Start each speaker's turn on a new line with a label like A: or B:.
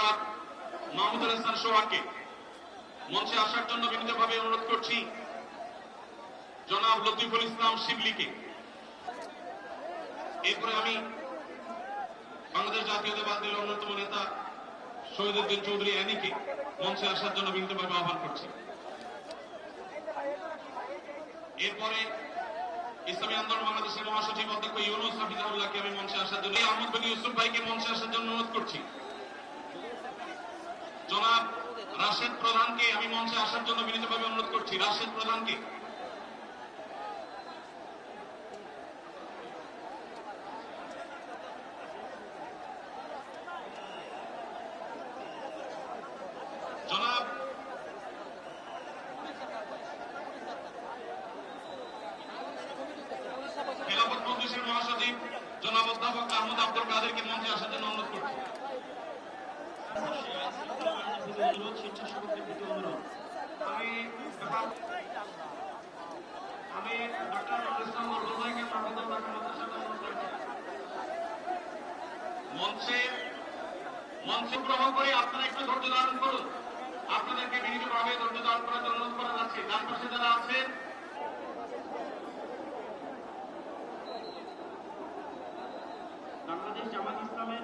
A: নেতা মাহমুদুল হাসান সোহাগকে মঞ্চে আসার জন্য বিনীতভাবে অনুরোধ করছি। জনাব লতিফুল ইসলাম শিবলিকে। এরপরে আমি বাংলাদেশ জাতীয়তাবাদ দলের অন্যতম নেতা শহীদুদ্দিন চৌধুরী অ্যানিকে মঞ্চে আসার জন্য বিনীতভাবে আহ্বান করছি। এরপরে ইসলামী আন্দোলন বাংলাদেশের মহাসচিব অধ্যক্ষ ইউনুস হাফিজাউল্লাহকে আমি মঞ্চে আসার জন্য আহমদ বিন ইউসুফ ভাইকে মঞ্চে আসার জন্য অনুরোধ করছি। জনাব রাশেদ প্রধানকে আমি মঞ্চে আসার জন্য বিনীতভাবে অনুরোধ করছি। রাশেদ প্রধানকে। জনাব খেলাফত মজলিসের মহাসচিব জনাব অধ্যাপক আহমদ আব্দুল কাদেরকে মঞ্চে আসার জন্য অনুরোধ
B: স্বেচ্ছাসেবকদের প্রতি অনুরোধ
A: আমি আমি ডক্টর নুরুল ইসলাম বলব ভাইকে মানবতা মানবতার মঞ্চে মঞ্চে গ্রহণ করে আপনারা একটু ধৈর্য ধারণ করুন। আপনাদেরকে বিভিন্নভাবে ধৈর্য ধারণ করার জন্য অনুরোধ করা যাচ্ছে। যার পাশে যারা আছেন, বাংলাদেশ জামাত ইসলামের